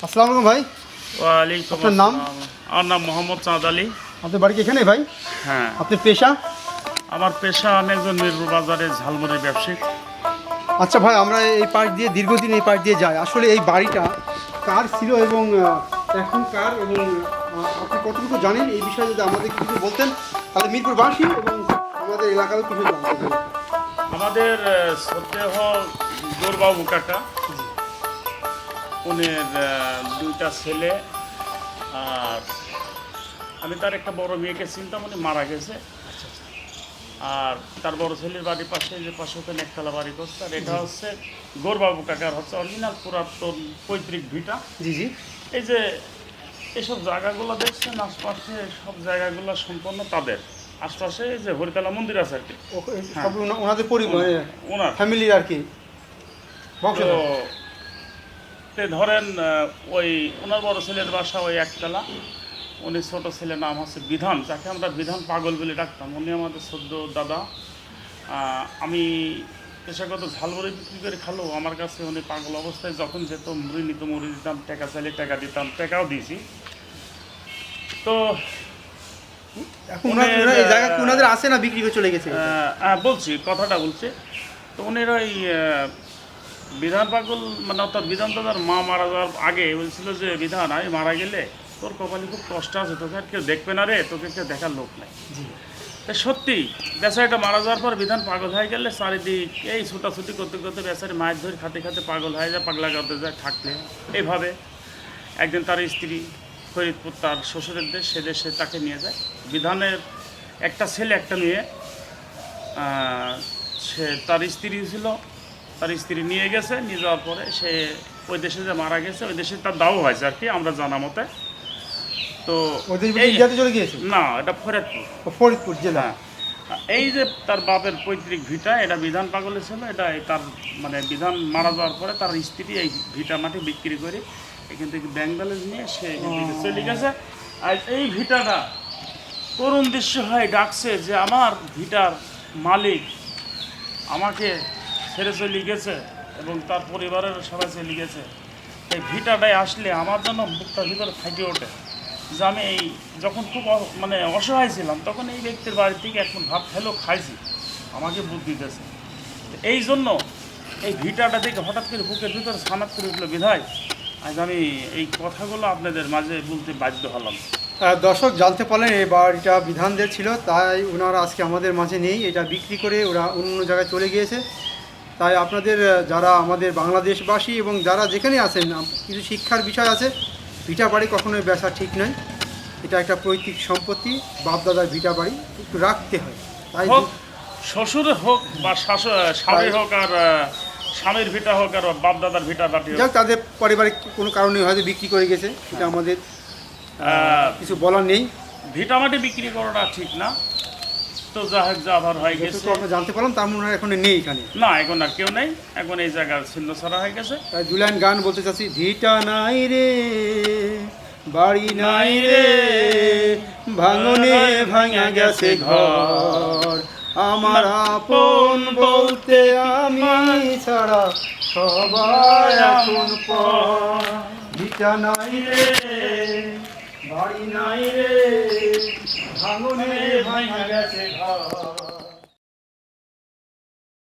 আসসালামু আলাইকুম ভাই। ওয়ালাইকুম আপনার নাম? আমার নাম মোহাম্মদ চাঁদ আলী। আপনার বাড়ি এখানে ভাই? হ্যাঁ। আপনার পেশা? আমার পেশা আমি একজন মিরপুর বাজারে ঝালমুড়ি ব্যবসায়িক আচ্ছা ভাই আমরা এই পার্ক দিয়ে দীর্ঘদিন এই পার্ক দিয়ে যাই। আসলে এই বাড়িটা কার ছিল এবং আহ, এখন কার এবং আহ, আপনি কতটুকু জানেন? এই বিষয়ে যদি আমাদের কিছু বলতেন তাহলে মিরপুরবাসী এবং আমাদের এলাকারও কিছু জানতে চাই। আমাদের সত্যেহ গৌরবাবু কাকা। উনির দুইটা ছেলে আর আমি তার একটা বড় মেয়েকে চিনতাম উনি মারা গেছে। আর তার বড় ছেলের বাড়ির পাশে যে পাশে ওখানে একতলা বাড়ি করছে আর এটা হচ্ছে গৌরবাবু কাকার হচ্ছে অরিজিনাল পুরাতন পৈতৃক ভিটা। জি জি। এই যে এসব জায়গাগুলো দেখছেন আশপাশে সব জায়গাগুলো সম্পূর্ণ তাদের। আশপাশে এই যে হরিতলা মন্দির আছে আর কি। এই ওনাদের পরিবার ওনার। ফ্যামিলির আর কি। তো তে ধরেন ওই ওনার বড় ছেলের বাসা ওই একতলা। উনি ছোটো ছেলের নাম হচ্ছে বিধান যাকে আমরা বিধান পাগল বলে ডাকতাম। উনি আমাদের সদ্য দাদা। আমি পেশাগত ঝালমুড়ি বিক্রি করে খালো। আমার কাছে উনি পাগল অবস্থায় যখন যেত মুড়ি নিত মুড়ি দিতাম টাকা চাইলে টাকা দিতাম টাকাও দিয়েছি। তো উনি, জায়গা আছে না বিক্রি করে চলে গেছে। হ্যাঁ বলছি কথাটা বলছে। তো উনির ওই বিধান পাগল মানে অর্থাৎ বিধান দাদার মা মারা যাওয়ার আগে বলছিল যে বিধান আমি মারা গেলে তোর কপালে খুব কষ্ট আছে তোকে আর কেউ দেখবে না রে তোকে কেউ দেখার লোক নাই। সত্যি বেচারিটা মারা যাওয়ার পর বিধান পাগল হয়ে গেলে চারিদিক এই ছুটাছুটি করতে করতে বেচারি মায়ের ধরে খাতে খাতে পাগল হয়ে যায় পাগলা করতে যায় থাকলে এইভাবে একদিন তার স্ত্রী ফরিদপুর তার শ্বশুরের দেশ সে দেশে তাকে নিয়ে যায়। বিধানের একটা ছেলে একটা মেয়ে সে তার স্ত্রী ছিল তার স্ত্রী নিয়ে গেছে নিয়ে যাওয়ার পরে সে ওই দেশে যে মারা গেছে ওই দেশে তার দাও হয়েছে আর কি আমরা জানা মতে। তো চলে গিয়েছে? না এটা ফরিদপুর। ফরিদপুর জেলা। হ্যাঁ। এই যে তার বাপের পৈতৃক ভিটা এটা বিধান পাগলে ছিল এটা তার মানে বিধান মারা যাওয়ার পরে তার স্ত্রী এই ভিটা মাটি বিক্রি করে এখান থেকে ব্যাংক ব্যালেন্স নিয়ে সে চলে গেছে। আর এই ভিটাটা করুণ দৃশ্য হয় ডাকছে যে আমার ভিটার মালিক আমাকে ছেড়ে চলে গেছে এবং তার পরিবারের সবাই চলে গেছে। এই ভিটাটায় আসলে আমার জন্য বুকটার ভিতরে ফাইটে ওঠে যে আমি এই যখন খুব মানে অসহায় ছিলাম, তখন এই ব্যক্তির বাড়ি থেকে এখন ভাত খেলেও খাইছি। আমাকে বুদ্ধি দিতেছে। এই জন্য এই ভিটাটা দেখে হঠাৎ করে বুকের ভিতরে সানাত করে উঠল, বিধায় আজ আমি এই কথাগুলো আপনাদের মাঝে বলতে বাধ্য হলাম। দর্শক, জানতে পারলেন এই বাড়িটা বিধানদের ছিল, তাই ওনারা আজকে আমাদের মাঝে নেই। এটা বিক্রি করে ওরা অন্য জায়গায় চলে গিয়েছে। তাই আপনাদের যারা আমাদের বাংলাদেশবাসী এবং যারা যেখানে আছেন কিছু শিক্ষার বিষয় আছে ভিটা বাড়ি কখনোই বেচা ঠিক নয়। এটা একটা পৈতৃক সম্পত্তি বাপদাদার ভিটা বাড়ি একটু রাখতে হয়। তাই হোক শ্বশুর হোক বা স্বামী হোক আর স্বামীর ভিটা হোক আর বাপ দাদার ভিটা বাটি হোক তাদের পারিবারিক কোনো কারণে হয়তো বিক্রি করে গেছে এটা আমাদের কিছু বলার নেই। ভিটা মাটি বিক্রি করাটা ঠিক না। তো যা হোক যা আবার হয়ে গেছে। আমরা জানতে পারলাম তার মনে হয় এখন নেই এখানে। না এখন আর কেউ নেই। এখন এই জায়গার ছিন্ন ছাড়া হয়ে গেছে। তাই দুলাইন গান বলতে চাচ্ছি ভিটা নাই রে বাড়ি নাই রে ভাঙনে ভাঙা গেছে ঘর। আমার আপন বলতে আমি ছাড়া সবাই এখন পর। ভিটা নাই রে বাড়ি নাই রে ভাঙনে ভাঙা গেছে ঘর।